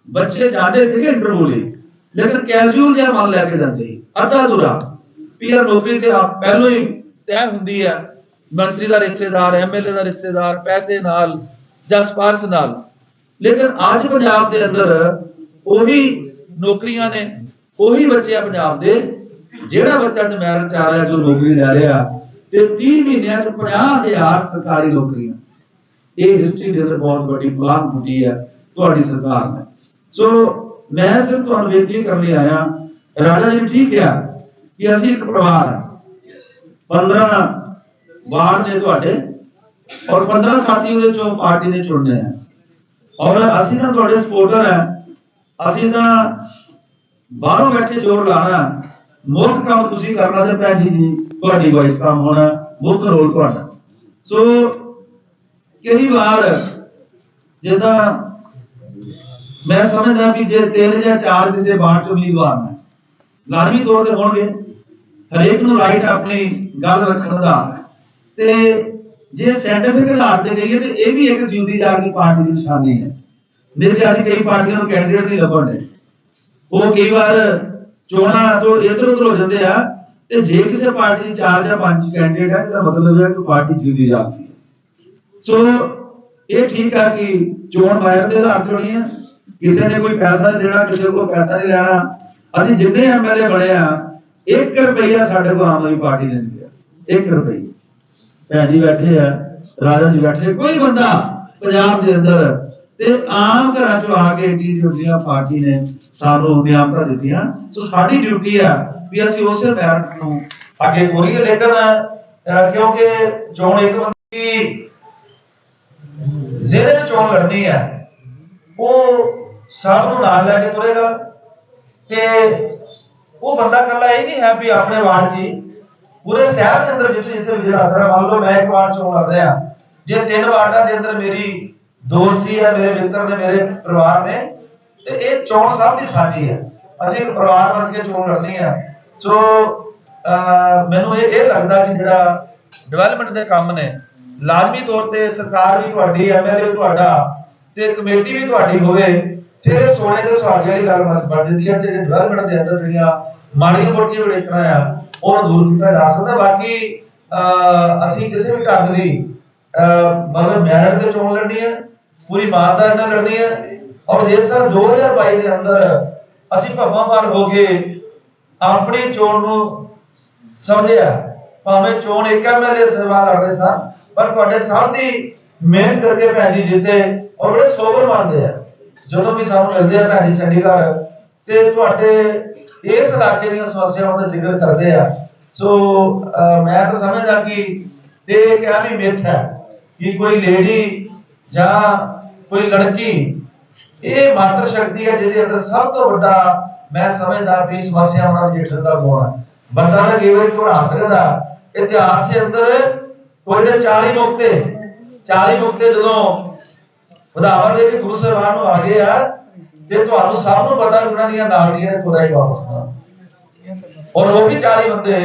ਬੱਚੇ ਜਾਂਦੇ ਸੀਗੇ ਇੰਟਰਵਿਊ ਲਈ। ਲੇਕਿਨ ਕੈਜੂਅਲ ਜਿਹਾ ਮਨ ਲੈ ਕੇ ਜਾਂਦੇ ਅੱਧਾ ਅਧੂਰਾ। ਵੀ ਨੌਕਰੀ ਤੇ ਆ ਪਹਿਲੋਂ ਹੀ ਤੈਅ ਹੁੰਦੀ ਹੈ, ਮੰਤਰੀ ਦਾ ਰਿਸ਼ਤੇਦਾਰ ਐਮਐਲਏ ਦਾ ਰਿਸ਼ਤੇਦਾਰ, ਪੈਸੇ ਨਾਲ, ਜਾਂ ਸਪਾਰਸ਼ ਨਾਲ। ਲੇਕਿਨ ਅੱਜ ਪੰਜਾਬ ਦੇ ਅੰਦਰ ਉਹੀ ਨੌਕਰੀਆਂ ਨੇ, ਉਹੀ ਬੱਚੇ ਆ ਪੰਜਾਬ ਦੇ, ਜਿਹੜਾ ਬੱਚਾ ਅੱਜ ਚ ਆ ਰਿਹਾ, ਜੋ ਨੌਕਰੀ ਲੈ ਰਿਹਾ, ਤੇ 30 ਮਹੀਨਿਆਂ ਚ 50000 ਸਰਕਾਰੀ ਨੌਕਰੀਆਂ। ਇਹ ਹਿਸਟਰੀ ਦੇ ਅੰਦਰ ਬਹੁਤ ਵੱਡੀ ਪਲਾਨ ਹੁੰਦੀ ਹੈ, ਤੁਹਾਡੀ ਸਰਕਾਰ ਨੇ। ਸੋ ਮੈਂ ਸਿਰਫ ਤੁਹਾਨੂੰ ਬੇਨਤੀ ਕਰਨ ਲਈ ਆਇਆ, ਰਾਜਾ ਜੀ ਠੀਕ ਕਿਹਾ ਕਿ ਅਸੀਂ ਇੱਕ ਪਰਿਵਾਰ ਹਾਂ। 15 ਵਾਰਡ ਨੇ ਤੁਹਾਡੇ ਔਰ 15 ਸਾਥੀ ਉਹਦੇ ਚੋਂ ਪਾਰਟੀ ਨੇ ਚੁਣਨੇ ਆ। ਔਰ ਅਸੀਂ ਤਾਂ ਤੁਹਾਡੇ ਸਪੋਰਟਰ ਆ। ਅਸੀਂ ਤਾਂ ਬਾਹਰੋਂ ਬੈਠੇ ਜ਼ੋਰ ਲਾਣਾ, ਮੁੱਖ ਕੰਮ ਤੁਸੀਂ ਕਰਨਾ ਤੇ ਭੈਣ ਜੀ ਜੀ ਤੁਹਾਡੀ ਵਾਈਸ ਕੰਮ ਹੋਣਾ, ਮੁੱਖ ਰੋਲ ਤੁਹਾਡਾ। ਸੋ ਕਈ ਵਾਰ ਜਿੱਦਾਂ ਮੈਂ ਸਮਝਦਾ ਵੀ ਜੇ ਤਿੰਨ ਜਾਂ ਚਾਰ ਕਿਸੇ ਬਾਣ ਚ ਉਮੀਦਵਾਰ ਨੇ, ਲਾਜ਼ਮੀ ਤੌਰ ਤੇ ਹੋਣਗੇ। ਹਰੇਕ ਨੂੰ ਰਾਈਟ ਆਪਣੀ ਗੱਲ ਰੱਖਣ ਦਾ। ਤੇ ਜੇ ਸਾਇੰਟੀਫਿਕ ਆਧਾਰ ਤੇ ਕਹੀਏ ਤੇ ਇਹ ਵੀ ਇੱਕ ਜਿਉਂਦੀ ਜਾਗਦੀ ਪਾਰਟੀ ਦੀ ਨਿਸ਼ਾਨੀ ਹੈ। ਨਹੀਂ ਤੇ ਅੱਜ ਕਈ ਪਾਰਟੀਆਂ ਨੂੰ ਕੈਂਡੀਡੇਟ ਨਹੀਂ ਲੱਭਣ ਦੇ। ਉਹ ਕਈ ਵਾਰ ਚੋਣਾਂ ਤੋਂ ਇੱਧਰ ਉੱਧਰ ਹੋ ਜਾਂਦੇ ਆ ਤੇ ਜੇ ਕਿਸੇ ਪਾਰਟੀ ਦੀ ਚਾਰ ਜਾਂ ਪੰਜ ਕੈਂਡੀਡੇਟ ਹੈ ਤਾਂ ਮਤਲਬ ਹੈ ਕਿ ਪਾਰਟੀ ਜਿਉਂਦੀ ਜਾਗਦੀ ਹੈ। ਸੋ ਇਹ ਠੀਕ ਆ ਕਿ ਚੋਣ ਵਾਇਰ ਦੇ ਆਧਾਰ ਤੇ ਹੋਣੀ ਹੈ ਕਿਸੇ ਨੇ ਕੋਈ ਪੈਸਾ ਦੇਣਾ, ਕਿਸੇ ਕੋਲ ਪੈਸਾ ਨਹੀਂ ਲੈਣਾ, ਅਸੀਂ ਜਿੰਨੇ ਐਮਐਲਏ ਬਣੇ ਆ 1 ਰੁਪਈਆ ਸਾਡੇ ਕੋਲ ਆਮ ਆਦਮੀ ਪਾਰਟੀ ਲੈਂਦੀ ਨਹੀਂ ਲਿਆ 1 ਰੁਪਈਆ। ਭੈਣ ਜੀ ਬੈਠੇ ਆ, ਰਾਜਾ ਜੀ ਬੈਠੇ ਕੋਈ ਬੰਦਾ ਪੰਜਾਬ ਦੇ ਅੰਦਰ ਤੇ ਆਮ ਘਰਾਂ ਚੋਂ ਆ ਕੇ ਏਡੀ ਜੁੜੀਆਂ ਪਾਰਟੀ ਨੇ ਸਾਨੂੰ ਨਿਯਮਤਾਂ ਦਿੱਤੀਆਂ। ਸੋ ਸਾਡੀ ਡਿਊਟੀ ਆ ਵੀ ਅਸੀਂ ਉਸੇ ਮੈਰਿਟ ਨੂੰ ਅੱਗੇ ਕੋਰੀਏ। ਲੇਕਿਨ ਕਿਉਂਕਿ ਚੋਣ ਇੱਕ ਬੰਦੀ ਜਿਹੜੇ ਚੋਣ ਲੜਨੀ ਹੈ ਉਹ ਸਭ ਨੂੰ ਨਾਲ ਲੈ ਕੇ ਤੁਰੇਗਾ ਤੇ ਉਹ ਬੰਦਾ ਇਕੱਲਾ ਇਹ ਨਹੀਂ ਹੈ ਵੀ ਆਪਣੇ ਵਾਰਡ 'ਚ ਹੀ ਪੂਰੇ ਸ਼ਹਿਰ ਦੇ ਅੰਦਰ ਜਿੱਥੇ ਜਿੱਥੇ ਵਿਜੇ ਅਸਰ ਮੰਨ ਲਓ ਮੈਂ ਇੱਕ ਵਾਰਡ ਚੋਣ ਲੜ ਰਿਹਾ। ਜੇ ਤਿੰਨ ਵਾਰਡਾਂ ਦੇ ਅੰਦਰ ਮੇਰੀ ਦੋਸਤੀ ਹੈ ਮੇਰੇ ਮਿੱਤਰ ਨੇ ਮੇਰੇ ਪਰਿਵਾਰ ਨੇ ਤੇ ਇਹ ਚੋਣ ਸਭ ਦੀ ਸਾਂਝੀ ਹੈ। ਅਸੀਂ ਇੱਕ ਪਰਿਵਾਰ ਬਣ ਕੇ ਚੋਣ ਲੜਨੀ ਹੈ। ਸੋ ਅਹ, ਮੈਨੂੰ ਇਹ ਇਹ ਲੱਗਦਾ ਕਿ ਜਿਹੜਾ ਡਿਵੈਲਪਮੈਂਟ ਦੇ ਕੰਮ ਨੇ ਲਾਜ਼ਮੀ ਤੌਰ ਤੇ ਸਰਕਾਰ ਵੀ ਤੁਹਾਡੀ ਐਮਐਲਏ ਤੁਹਾਡਾ ਤੇ ਕਮੇਟੀ ਵੀ ਤੁਹਾਡੀ ਹੋਵੇ ਫਿਰ ਸੋਨੇ ਦੇ ਸੁਹਾਗੇ ਵਾਲੀ ਗੱਲ ਬਣ ਬਣ ਜਾਂਦੀ ਹੈ ਤੇ ਡਿਵੈਲਪਮੈਂਟ ਦੇ ਅੰਦਰ ਜਿਹੜੀਆਂ ਮਾੜੀਆਂ ਮੋਟੀਆਂ ਵਿੜੇਕਣਾ ਆ ਉਹਨੂੰ ਦੂਰ ਕੀਤਾ ਜਾ ਸਕਦਾ। ਬਾਕੀ ਅਹ, ਅਸੀਂ ਕਿਸੇ ਵੀ ਢੰਗ ਦੀ ਅਹ, ਮਤਲਬ ਮੈਰਿਟ ਤੇ ਚੋਣ ਲੜਨੀ ਹੈ ਪੂਰੀ ਇਮਾਨਦਾਰੀ ਨਾਲ ਲੜਨੀ ਹੈ ਔਰ ਜਿਸ ਤਰ੍ਹਾਂ 2022 ਦੇ ਅੰਦਰ ਅਸੀਂ ਭੱਵਾਂ ਮਾਰ ਹੋ ਕੇ ਆਪਣੀ ਚੋਣ ਨੂੰ ਸਮਝਿਆ ਭਾਵੇਂ ਚੋਣ ਇੱਕ ਐਮਐਲਏ ਸੇਵਾ ਲੜ ਰਹੇ ਸਨ ਪਰ ਤੁਹਾਡੇ ਸਭ ਦੀ ਮਿਹਨਤ ਕਰਕੇ ਭੈਣ ਜੀ, ਜਿੱਤੇ ਔਰ ਬੜੇ ਸੋਬਰ ਮੰਨਦੇ ਆ। ਜਦੋਂ ਵੀ ਸਾਨੂੰ ਮਿਲਦੇ ਆ ਭੈਣ ਜੀ ਚੰਡੀਗੜ੍ਹ, ਤੇ ਤੁਹਾਡੇ ਇਸ ਇਲਾਕੇ ਦੀਆਂ ਸਮੱਸਿਆਵਾਂ ਦਾ ਜ਼ਿਕਰ ਕਰਦੇ ਆ। ਸੋ ਮੈਂ ਤਾਂ ਸਮਝਦਾ ਕਿ ਇਹ ਕਿਹਾ ਵੀ ਮਿੱਥ ਹੈ ਕਿ ਕੋਈ ਲੇਡੀ ਜਾਂ ਕੋਈ ਲੜਕੀ, ਇਹ ਮਾਤਰ ਸ਼ਕਤੀ ਹੈ ਜਿਹਦੇ ਅੰਦਰ ਸਭ ਤੋਂ ਵੱਡਾ ਮੈਂ ਸਮਝਦਾ ਵੀ ਸਮੱਸਿਆਵਾਂ ਨਾਲ ਨਜਿੱਠਣ ਦਾ ਗੁਣ ਹੈ ਬੰਦਾ ਤਾਂ ਕੇਵਲ ਵਾਰੀ ਸਕਦਾ। ਇਤਿਹਾਸ ਦੇ ਅੰਦਰ ਕੋਈ ਦੇ 40 ਨੁਕਤੇ 40 ਨੁਕਤੇ ਜਦੋਂ ਵਧਾਵਾ ਦੇ ਕੇ ਗੁਰੂ ਸਾਹਿਬਾਨ ਨੂੰ ਆ ਗਏ ਆ, ਤੇ ਤੁਹਾਨੂੰ ਸਭ ਨੂੰ ਪਤਾ ਵੀ ਉਹਨਾਂ ਦੀਆਂ ਨਾਲ ਦੀਆਂ ਨੇ ਖੁਦਾ ਹੀ ਵਾਪਸ ਆਉਣਾ। ਔਰ ਉਹ ਵੀ 40 ਬੰਦੇ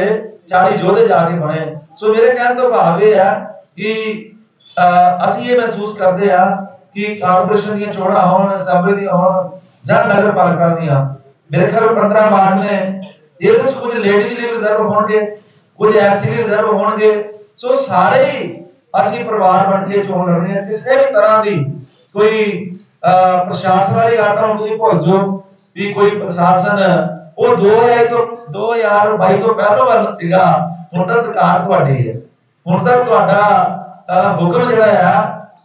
40 ਯੋਧੇ ਜਾ ਕੇ ਬਣੇ। ਸੋ ਮੇਰੇ ਕਹਿਣ ਤੋਂ ਭਾਵ ਇਹ ਹੈ ਕਿ ਅਸੀਂ ਇਹ ਮਹਿਸੂਸ ਕਰਦੇ ਆ ਕਿ ਕਾਰਪੋਰੇਸ਼ਨ ਦੀਆਂ ਚੋਣਾਂ ਹੋਣ ਅਸੈਂਬਲੀ ਦੀਆਂ ਹੋਣ, ਜਾਂ ਨਗਰ ਪਾਲਿਕਾ ਦੀਆਂ। ਮੇਰੇ ਖਿਆਲ 15 ਵਾਰਡ ਨੇ। ਇਹਦੇ ਵਿੱਚ ਕੁਝ ਲੇਡੀਜ਼ ਲਈ ਰਿਜ਼ਰਵ ਹੋਣਗੇ, ਕੁਝ ਐਸਸੀ ਲਈ ਰਿਜ਼ਰਵ ਹੋਣਗੇ। ਸੋ ਸਾਰੇ ਹੀ ਅਸੀਂ ਪਰਿਵਾਰ ਬਣ ਕੇ ਚੋਣ ਲੜਨੀ ਹੈ ਕਿਸੇ ਵੀ ਤਰ੍ਹਾਂ ਦੀ ਕੋਈ ਅਹ, ਪ੍ਰਸ਼ਾਸਨ ਵਾਲੀ ਗੱਲ ਤਾਂ ਤੁਸੀਂ ਭੁੱਲ ਜਾਓ ਵੀ ਕੋਈ ਪ੍ਰਸ਼ਾਸਨ ਉਹ 2000 ਤੋਂ 2022 ਤੋਂ ਪਹਿਲਾਂ ਵੱਲ ਸੀਗਾ ਹੁਣ ਤਾਂ ਸਰਕਾਰ ਤੁਹਾਡੀ ਹੈ। ਹੁਣ ਤਾਂ ਤੁਹਾਡਾ ਹੁਕਮ ਜਿਹੜਾ ਆ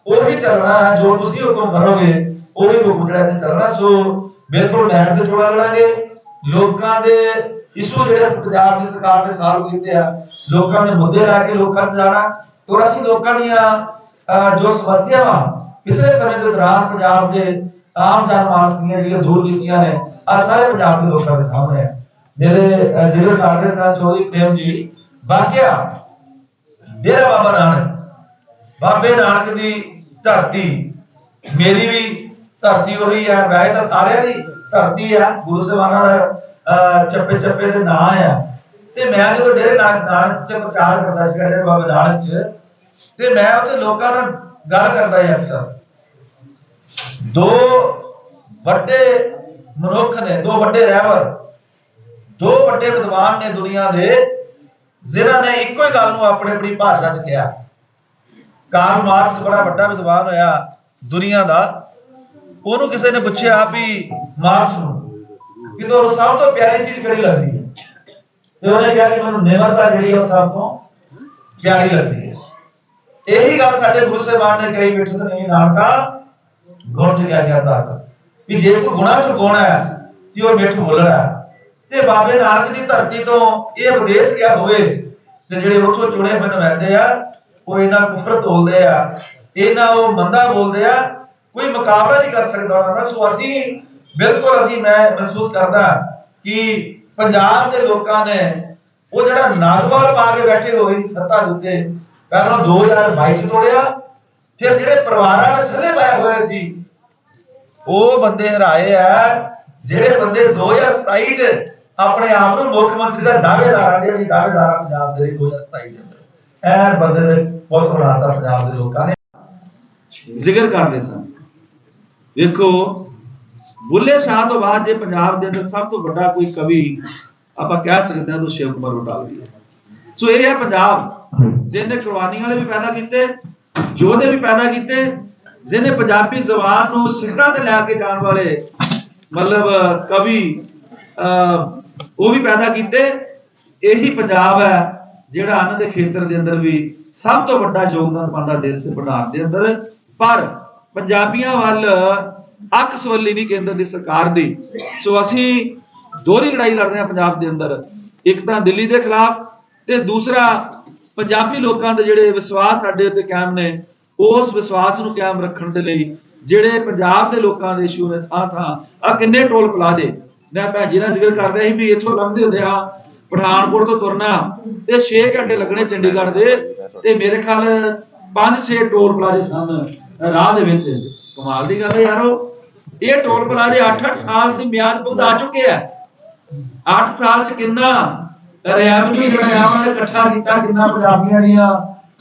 ਉਹ ਹੀ ਚੱਲਣਾ ਹੈ ਜੋ ਤੁਸੀਂ ਹੁਕਮ ਕਰੋਗੇ ਉਹ ਹੀ ਹੁਕਮ ਜਿਹੜਾ ਇੱਥੇ ਚੱਲਣਾ। ਸੋ ਬਿਲਕੁਲ ਨੈਟ ਤੇ ਜੋੜਾ ਲੜਾਂਗੇ ਲੋਕਾਂ ਦੇ ਇਸ਼ੂ ਜਿਹੜੇ ਪੰਜਾਬ ਦੀ ਸਰਕਾਰ ਨੇ ਸਾਲ ਕੀਤੇ ਆ ਲੋਕਾਂ ਦੇ ਮੁੱਦੇ ਲੈ ਕੇ ਲੋਕਾਂ 'ਚ ਜਾਣਾ। ਔਰ ਅਸੀਂ ਲੋਕਾਂ ਦੀਆਂ ਅਹ, ਜੋ ਸਮੱਸਿਆਵਾਂ ਪਿਛਲੇ ਸਮੇਂ ਦੇ ਦੌਰਾਨ ਪੰਜਾਬ ਦੇ ਆਮ ਜਨਮਾਨਸ ਦੀਆਂ ਜਿਹੜੀਆਂ ਦੂਰ ਕੀਤੀਆਂ ਨੇ ਆ ਸਾਰੇ ਪੰਜਾਬ ਦੇ ਲੋਕਾਂ ਦੇ ਸਾਹਮਣੇ ਹੈ ਜਿਹੜੇ ਅਹ, ਜ਼ਿਲ੍ਹਾ ਸਾਹਿਬ ਚੌਧਰੀ ਪ੍ਰੇਮ ਜੀ ਵਾਕਿਆ ਡੇਰਾ ਬਾਬਾ ਨਾਨਕ ਬਾਬੇ ਨਾਨਕ ਦੀ ਧਰਤੀ ਮੇਰੀ ਵੀ ਧਰਤੀ ਉਹੀ ਹੈ ਵੈਸੇ ਤਾਂ ਸਾਰਿਆਂ ਦੀ ਧਰਤੀ ਆ ਗੁਰੂ ਸਾਹਿਬਾਨਾਂ ਦਾ ਅਹ, ਚੱਪੇ ਚੱਪੇ ਦੇ ਨਾਂ ਆ। ਤੇ ਮੈਂ ਜਦੋਂ ਡੇਰੇ ਨਾਨਕ ਨਾਨਕ ਚ ਪ੍ਰਚਾਰ ਕਰਦਾ ਸੀ ਡੇਰੇ ਬਾਬਾ ਨਾਨਕ ਚ ਤੇ ਮੈਂ ਉੱਥੇ ਲੋਕਾਂ ਨਾਲ ਗੱਲ ਕਰਦਾ ਸੀ ਅਕਸਰ। ਦੋ ਵੱਡੇ ਮਨੁੱਖ ਨੇ, ਦੋ ਵੱਡੇ ਰਹਿਬਰ ਦੋ ਵੱਡੇ ਵਿਦਵਾਨ ਨੇ ਦੁਨੀਆ ਦੇ, ਜਿਨ੍ਹਾਂ ਨੇ ਇੱਕੋ ਹੀ ਗੱਲ ਨੂੰ ਆਪਣੀ ਆਪਣੀ ਭਾਸ਼ਾ 'ਚ ਕਿਹਾ। ਕਾਰਲ ਮਾਰਕਸ ਬੜਾ ਵੱਡਾ ਵਿਦਵਾਨ ਹੋਇਆ ਦੁਨੀਆ ਦਾ। ਉਹਨੂੰ ਕਿਸੇ ਨੇ ਪੁੱਛਿਆ ਵੀ ਮਾਰਕਸ ਨੂੰ ਕਿ ਤੁਹਾਨੂੰ ਸਭ ਤੋਂ ਪਿਆਰੀ ਚੀਜ਼ ਕਿਹੜੀ ਲੱਗਦੀ ਹੈ? ਤੇ ਉਹਨੇ ਕਿਹਾ ਕਿ ਮੈਨੂੰ ਨਿਮਰਤਾ ਜਿਹੜੀ ਹੈ ਉਹ ਸਭ ਤੋਂ ਪਿਆਰੀ ਲੱਗਦੀ ਹੈ। ਇਹੀ ਗੱਲ ਸਾਡੇ ਗੁਰੂ ਸਾਹਿਬਾਨ ਨੇ ਕਹੀ ਬਿਠਤ ਨਹੀਂ ਨਾਨਕਾ, ਗੁਣ ਚ ਗਿਆ ਗਿਆ ਤਾਕਤ ਕਿ ਜੇ ਕੋਈ ਗੁਣਾ ਚ ਗੁਣ ਹੈ, ਤੇ ਉਹ ਮਿੱਠ ਬੋਲਣਾ ਤੇ ਬਾਬੇ ਨਾਨਕ ਦੀ ਧਰਤੀ ਤੋਂ ਇਹ ਉਪਦੇਸ਼ ਗਿਆ ਹੋਵੇ, ਤੇ ਜਿਹੜੇ ਉੱਥੋਂ ਚੁਣੇ ਹੋਏ ਨੁਮਾਇੰਦੇ ਆ, ਉਹ ਇਹਨਾਂ ਕੁਫਰ ਤੋਲਦੇ ਆ। ਇਹਨਾਂ ਉਹ ਮੰਦਾ ਬੋਲਦੇ ਆ, ਕੋਈ ਮੁਕਾਬਲਾ ਨਹੀਂ ਕਰ ਸਕਦਾ ਉਹਨਾਂ ਦਾ। ਸੋ ਅਸੀਂ, ਬਿਲਕੁਲ ਅਸੀਂ ਮੈਂ ਮਹਿਸੂਸ ਕਰਦਾ ਕਿ ਪੰਜਾਬ ਦੇ ਲੋਕਾਂ ਨੇ ਉਹ ਜਿਹੜਾ ਨਾਗਵਾਲ ਪਾ ਕੇ ਬੈਠੇ ਹੋਏ ਸੀ ਸੱਤਾ ਦੇ ਉੱਤੇ ਪਹਿਲਾਂ 2022 ਚ ਤੋੜਿਆ, ਫਿਰ ਜਿਹੜੇ ਪਰਿਵਾਰਾਂ ਨੇ ਥੱਲੇ ਪਾਇਆ ਹੋਏ ਸੀ, ਉਹ ਬੰਦੇ ਹਰਾਏ ਆ। ਜਿਹੜੇ ਬੰਦੇ 2027 ਚ ਆਪਣੇ ਆਪ ਨੂੰ ਮੁੱਖ ਮੰਤਰੀ ਦਾ ਦਾਅਵੇਦਾਰਾਂ ਦੇ ਵੀ ਦਾਅਵੇਦਾਰ ਪੰਜਾਬ ਦੇ ਲਈ 2027 ਦੇ ਅੰਦਰ। ਐਨ ਬੰਦੇ ਦੇ ਬਹੁਤ ਹਰਾਤਾ ਪੰਜਾਬ ਦੇ ਲੋਕਾਂ ਨੇ ਜ਼ਿਕਰ ਕਰ ਰਹੇ ਸਨ। ਵੇਖੋ, ਬੁੱਲੇ ਸ਼ਾਹ ਤੋਂ ਬਾਅਦ ਜੇ ਪੰਜਾਬ ਦੇ ਅੰਦਰ ਸਭ ਤੋਂ ਵੱਡਾ ਕੋਈ ਕਵੀ ਆਪਾਂ ਕਹਿ ਸਕਦੇ ਹਾਂ ਤਾਂ ਸ਼ਿਵ ਕੁਮਾਰ ਬਟਾਲਵੀ ਹੈ। ਸੋ ਇਹ ਹੈ ਪੰਜਾਬ। ਜਿਹਨੇ ਕੁਰਬਾਨੀਆਂ ਵਾਲੇ ਵੀ ਪੈਦਾ ਕੀਤੇ ਯੋਧੇ ਵੀ ਪੈਦਾ ਕੀਤੇ ਜਿਹਨੇ ਪੰਜਾਬੀ ਜ਼ੁਬਾਨ ਨੂੰ ਸਿਖਰਾਂ ਤੇ ਲੈ ਕੇ ਜਾਣ ਵਾਲੇ ਮਤਲਬ ਕਵੀ ਅਹ, ਉਹ ਵੀ ਪੈਦਾ ਕੀਤੇ ਇਹੀ ਪੰਜਾਬ ਹੈ ਜਿਹੜਾ ਅੰਨ ਦੇ ਖੇਤਰ ਦੇ ਅੰਦਰ ਵੀ ਸਭ ਤੋਂ ਵੱਡਾ ਯੋਗਦਾਨ ਪਾਉਂਦਾ ਦੇਸ਼ ਦੇ ਬਣਾਉਣ ਦੇ ਅੰਦਰ। ਪਰ ਪੰਜਾਬੀਆਂ ਵੱਲ ਅੱਖ ਸਵੱਲੀ ਨਹੀਂ ਕੇਂਦਰ ਦੀ ਸਰਕਾਰ ਦੀ। ਸੋ ਅਸੀਂ ਦੋਹਰੀ ਲੜਾਈ ਲੜ ਰਹੇ ਹਾਂ ਪੰਜਾਬ ਦੇ ਅੰਦਰ। ਇੱਕ ਤਾਂ ਦਿੱਲੀ ਦੇ ਖਿਲਾਫ ਤੇ ਦੂਸਰਾ ਪੰਜਾਬੀ ਲੋਕਾਂ ਦੇ ਜਿਹੜੇ ਵਿਸ਼ਵਾਸ ਸਾਡੇ ਉੱਤੇ ਕਾਇਮ ਨੇ, ਉਸ ਵਿਸ਼ਵਾਸ ਨੂੰ ਕਾਇਮ ਰੱਖਣ ਦੇ ਲਈ ਜਿਹੜੇ ਪੰਜਾਬ ਦੇ ਲੋਕਾਂ ਦੇ ਇਸ਼ੂ ਨੇ, ਥਾਂ ਥਾਂ ਆ ਕਿੰਨੇ ਟੋਲ ਪਲਾਜ਼ੇ। ਮੈਂ ਭੈਣ ਜੀ ਨਾਲ ਜ਼ਿਕਰ ਕਰ ਰਿਹਾ ਸੀ ਵੀ ਇੱਥੋਂ ਲੰਘਦੇ ਹੁੰਦੇ ਆ ਪਠਾਨਕੋਟ ਤੋਂ ਤੁਰਨਾ, ਤੇ 6 ਘੰਟੇ ਲੱਗਣੇ ਚੰਡੀਗੜ੍ਹ ਦੇ, ਤੇ ਮੇਰੇ ਖਿਆਲ 5-6 ਟੋਲ ਪਲਾਜ਼ੇ ਸਨ ਰਾਹ ਦੇ ਵਿੱਚ। ਕਮਾਲ ਦੀ ਗੱਲ ਹੈ ਯਾਰੋ। ਇਹ ਟੋਲ ਪਲਾਜ਼ੇ 8-8 ਸਾਲ ਦੀ ਮਿਆਦ ਪੁਗਤਾ ਚੁੱਕੇ ਆ। 8 ਸਾਲ ਚ ਕਿੰਨਾ ਰੈਵਨਿਊ ਜਿਹੜਾ ਆ ਉਹਨੇ ਇਕੱਠਾ ਕੀਤਾ ਕਿੰਨਾ ਪੰਜਾਬੀਆਂ ਦੀਆਂ,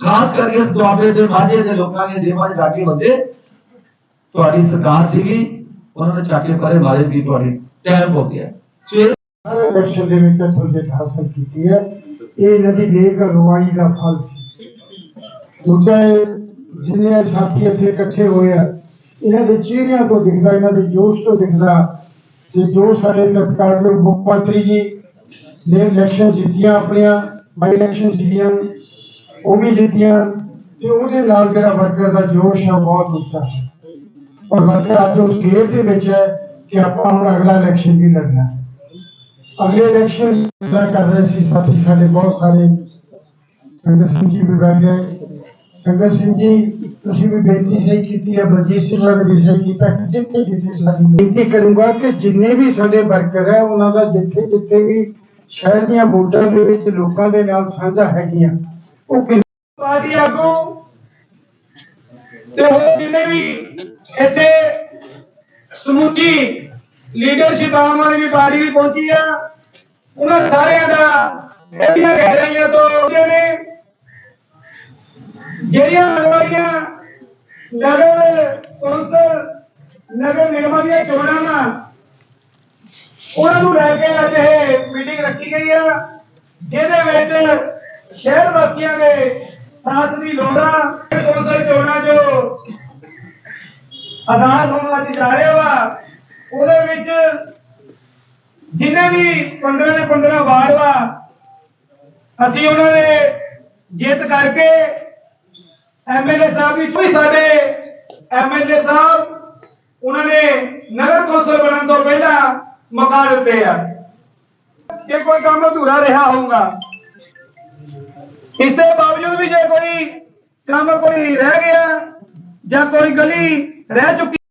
ਖਾਸ ਕਰਕੇ ਦੁਆਬੇ ਦੇ ਮਾਝੇ ਦੇ ਲੋਕਾਂ ਦੀਆਂ ਜੇਬਾਂ 'ਚ ਡਾਕੇ ਹੁੰਦੇ ਤੁਹਾਡੀ ਸਰਕਾਰ ਸੀਗੀ, ਉਹਨਾਂ ਨੇ ਚੱਕ ਕੇ ਪਰੇ ਮਾਰੇ ਵੀ ਤੁਹਾਡੀ ਟਾਈਮ ਹੋ ਗਿਆ। ਸੋ ਇਹ ਹਰ ਇਲੈਕਸ਼ਨ ਦੇ ਵਿੱਚ ਇੱਥੋਂ ਜਿੱਤ ਹਾਸਲ ਕੀਤੀ ਹੈ। ਇਹ ਇਹਨਾਂ ਦੀ ਨੇਕ ਅਗਵਾਈ ਦਾ ਫਲ ਸੀ। ਦੂਜਾ ਇਹ ਜਿੰਨੇ ਸਾਥੀ ਇੱਥੇ ਇਕੱਠੇ ਹੋਏ ਆ, ਇਹਨਾਂ ਦੇ ਚਿਹਰਿਆਂ ਤੋਂ ਦਿਖਦਾ, ਇਹਨਾਂ ਦੇ ਜੋਸ਼ ਤੋਂ ਦਿਖਦਾ। ਕਿ ਜੋ ਸਾਡੇ ਸਤਿਕਾਰਯੋਗ ਮੁੱਖ ਮੰਤਰੀ ਜੀ ਨੇ ਇਲੈਕਸ਼ਨ ਜਿੱਤੀਆਂ ਆਪਣੀਆਂ ਬਾਈ ਇਲੈਕਸ਼ਨ ਸੀਗੀਆਂ ਉਹ ਵੀ ਜਿੱਤੀਆਂ, ਤੇ ਉਹਦੇ ਨਾਲ ਜਿਹੜਾ ਵਰਕਰ ਦਾ ਜੋਸ਼ ਹੈ ਉਹ ਬਹੁਤ ਉੱਚਾ ਹੈ। ਔਰ ਵਰਕਰ ਅੱਜ ਉਸ ਗੇੜ ਦੇ ਵਿੱਚ ਹੈ ਕਿ ਆਪਾਂ ਹੁਣ ਅਗਲਾ ਇਲੈਕਸ਼ਨ ਵੀ ਲੜਨਾ ਹੈ। ਅਗਲੇ ਇਲੈਕਸ਼ਨ ਦਾ ਕਰ ਰਹੇ ਸੀ ਸਾਥੀ ਸਾਡੇ ਬਹੁਤ ਸਾਰੇ। ਸੰਗਤ ਸਿੰਘ ਜੀ ਵੀ ਬੈਠ ਗਏ। ਸੰਗਤ ਸਿੰਘ ਜੀ, ਤੁਸੀਂ ਵੀ ਬੇਨਤੀ ਸਹੀ ਕੀਤੀ ਹੈ, ਬਲਜੀਤ ਸਿੰਘ ਨੇ ਵੀ ਸਹੀ ਕੀਤਾ, ਕਿ ਜਿੱਥੇ ਜਿੱਥੇ ਸਾਡੀ ਬੇਨਤੀ ਕਰੂੰਗਾ ਕਿ ਜਿੰਨੇ ਵੀ ਸਾਡੇ ਵਰਕਰ ਹੈ, ਉਹਨਾਂ ਦਾ ਜਿੱਥੇ ਜਿੱਥੇ ਵੀ ਸ਼ਹਿਰ ਦੀਆਂ ਵੋਟਾਂ ਦੇ ਵਿੱਚ ਲੋਕਾਂ ਦੇ ਨਾਲ ਸਾਂਝਾ ਹੈਗੀਆਂ। ਉਹ ਪਾਰਟੀ ਆਗੂ ਤੇ? ਹੋਰ ਜਿੰਨੇ ਵੀ ਇੱਥੇ ਸਮੁੱਚੀ ਲੀਡਰਸ਼ਿਪ ਆਮ ਆਦਮੀ ਪਾਰਟੀ ਦੀ ਪਹੁੰਚੀ ਆ, ਉਹਨਾਂ ਸਾਰਿਆਂ ਦਾ ਇਹਦੀਆਂ ਗਹਿਰਾਈਆਂ ਤੋਂ ਜਿਹੜੇ ਨੇ ਜਿਹੜੀਆਂ ਲਗਵਾਈਆਂ ਨਗਰ ਕੌਂਸਲ ਨਗਰ ਨਿਗਮਾਂ ਦੀਆਂ ਚੋਣਾਂ ਵਾ ਉਹਨਾਂ ਨੂੰ ਲੈ ਕੇ ਅੱਜ ਇਹ ਮੀਟਿੰਗ ਰੱਖੀ ਗਈ ਆ, ਜਿਹਦੇ ਵਿੱਚ ਸ਼ਹਿਰ ਵਾਸੀਆਂ ਦੇ ਸਾਥ ਦੀ ਲੋੜ ਆ। ਕੌਂਸਲ ਚੋਣਾਂ ਜੋ ਆਜ਼ਾਦ ਹੋਣ ਅੱਜ ਜਾ ਰਿਹਾ ਵਾ ਉਹਦੇ ਵਿੱਚ ਜਿੰਨੇ ਵੀ 15 ਦੇ 15 ਵਾਰ ਵਾ, ਅਸੀਂ ਉਹਨਾਂ ਦੇ ਜਿੱਤ ਕਰਕੇ ਐਮਐਲਏ ਸਾਹਿਬ ਵੀ ਵੀ ਸਾਡੇ ਐਮਐਲਏ ਸਾਹਿਬ, ਉਹਨਾਂ ਨੇ ਨਗਰ ਕੌਂਸਲ ਬਣਨ ਤੋਂ ਪਹਿਲਾਂ ਮਕਾ ਦਿੱਤੇ ਆ। ਜੇ ਕੋਈ ਕੰਮ ਅਧੂਰਾ ਰਿਹਾ ਹੋਊਗਾ, ਇਸ ਦੇ ਬਾਵਜੂਦ ਵੀ ਜੇ ਕੋਈ ਕੰਮ ਕੋਈ ਰਹਿ ਗਿਆ ਜਾਂ ਕੋਈ ਗਲੀ ਰਹਿ ਚੁੱਕੀ